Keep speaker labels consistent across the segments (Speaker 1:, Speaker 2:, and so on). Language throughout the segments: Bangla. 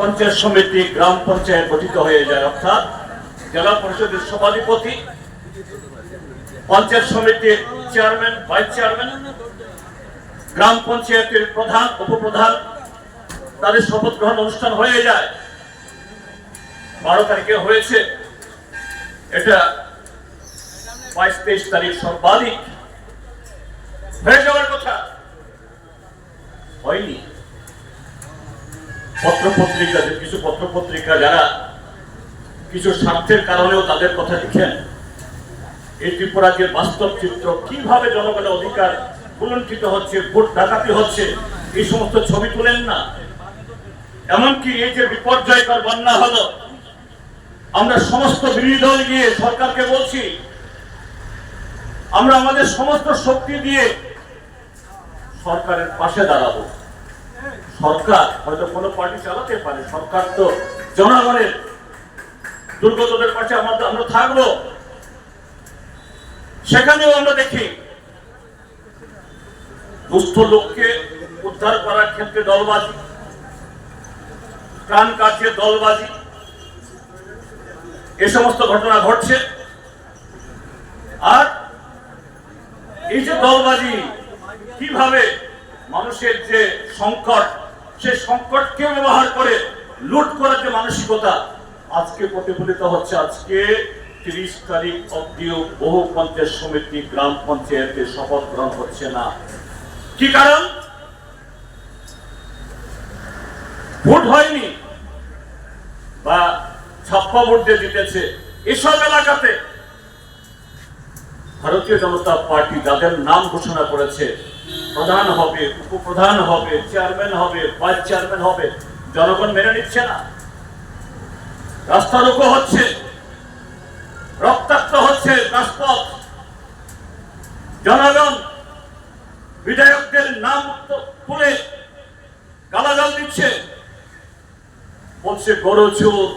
Speaker 1: পঞ্চায়েত সমিতি গ্রাম পঞ্চায়েত গঠিত হয়ে যায়, অর্থাৎ জেলা পরিষদের সভাধিপতি, পঞ্চায়েত সমিতির চেয়ারম্যান, ভাইস চেয়ারম্যান, গ্রাম পঞ্চায়েতের প্রধান, উপপ্রধান, তাদের শপথ গ্রহণ অনুষ্ঠান হয়ে যায়। বারো তারিখে হয়েছে এটা বাইশ তেইশ তারিখ সর্বাধিক। হয়ে যাওয়ার কথা? হয়নি। পত্র পত্রিকা কিছু পত্র পত্রিকা যারা কিছু স্বার্থের কারণেও তাদের কথা লিখেন, এই ত্রিপুরার যে বাস্তব চিত্র কীভাবে জনগণের অধিকার কুলণ্ঠিত হচ্ছে, ভোট ডাকাতি হচ্ছে, এই সমস্ত ছবি তুলেন না। এমনকি এই যে বিপর্যয়কর বন্যা হলো, আমরা সমস্ত বিরোধী দল গিয়ে সরকারকে বলছি, আমরা আমাদের সমস্ত শক্তি দিয়ে সরকারের পাশে দাঁড়াবো। সরকার, হয়তো কোনো পার্টি চালাতে পারে। সরকার তো জনগণের দুর্গতদের পাশে আমাদের আমরা থাকব। সেখানেও আমরা দেখি দুস্থ লোককে উদ্ধার করার ক্ষেত্রে দলবাজি, প্রাণ কাটছে দলবাজি। এ সমস্ত ঘটনা ঘটছে। আর এই যে দলবাজি, কীভাবে মানুষের যে সংকট সেই সংকটকে ব্যবহার করে লুট করার যে মানসিকতা আজকে প্রতিফলিত হচ্ছে। আজকে তিরিশ তারিখ অব্দিও বহু পঞ্চায়েত সমিতি, গ্রাম পঞ্চায়েতে শপথ গ্রহণ হচ্ছে না। কি কারণ? ভোট হয়নি বা ছাপ্পা ভোট দিয়ে জিতেছে এসব এলাকাতে। ভারতীয় জনতা পার্টি যাদের নাম ঘোষণা করেছে প্রধান হবে, উপপ্রধান হবে চেয়ারম্যান হবে ভাইস চেয়ারম্যান হবে। জনগণ মেনে নিচ্ছে না। রাস্তা রোকো হচ্ছে, রক্তাক্ত হচ্ছে রাজপথ। জনগণ বিধায়কদের নাম তুলে গালাগাল দিচ্ছে। বলছে, গরু চোর,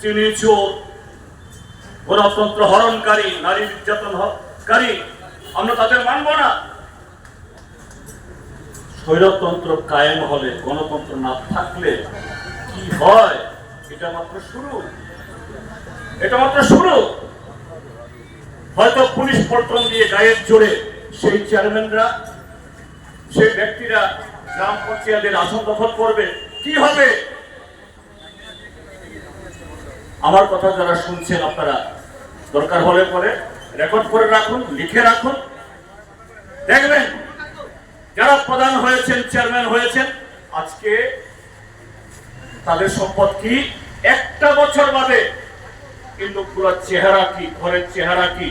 Speaker 1: চিনি চোর, গণতন্ত্র হরণকারী, নারী নির্যাতনকারী, আমরা তাদের মানব না। স্বৈরতন্ত্র কায়েম হলে, গণতন্ত্র না থাকলে কি হয়? এটা মাত্র শুরু। এটা মাত্র শুরু। হয়তো পুলিশ পল্টন দিয়ে গায়ের জোরে সেই চেয়ারম্যানরা, সেই ব্যক্তিরা গ্রাম পঞ্চায়েতের আসন দখল করবে। কি হবে? আমার কথা যারা শুনছেন আপনারা, দরকার হলে পরে রেকর্ড করে রাখুন, লিখে রাখুন। দেখবেন যারা প্রধান হয়েছেন, চেয়ারম্যান হয়েছেন, আজকে তাদের সম্পদ কি? একটা বছর বাদে এই লোকগুলোর চেহারা কি, ঘরের চেহারা কি?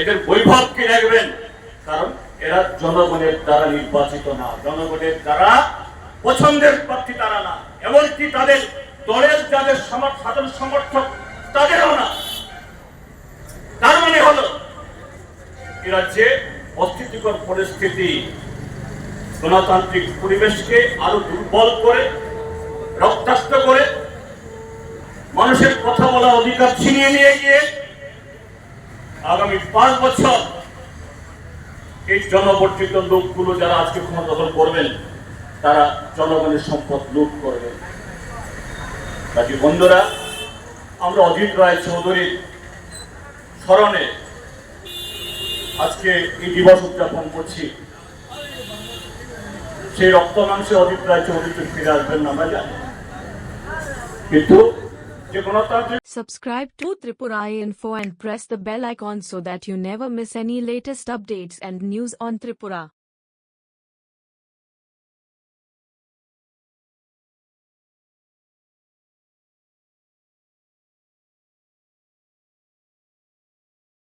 Speaker 1: এদের বৈভব কি দেখবেন? কারণ এরা জনগণের দ্বারা নির্বাচিত না, জনগণের দ্বারা পছন্দের প্রার্থী তারা না। এমনকি তাদের দলের যাদের সাধারণ সমর্থক, তাদেরও না। তার মানে হলো এরা রাজ্যে অস্থিতিকর পরিস্থিতি গণতান্ত্রিক পরিবেশকে আরও দুর্বল করে, রক্তাক্ত করে, মানুষের কথা বলা অধিকার ছিনিয়ে নিয়ে গিয়ে আগামী পাঁচ বছর এই জনবর্জিত লোকগুলো যারা আজকে ক্ষমতা দখল করবেন, তারা জনগণের সম্পদ লুট করবে কাজী বন্ধুরা, আমরা অজিত রায় চৌধুরীর স্মরণে আজকে এই দিবস উদযাপন করছি সেই রক্ত মাংসে অজিত রায় চৌধুরী ফিরে আসবেন না আমরা কিন্তু
Speaker 2: Subscribe to Tripura Info and press the bell icon so that you never miss any latest updates and news on Tripura.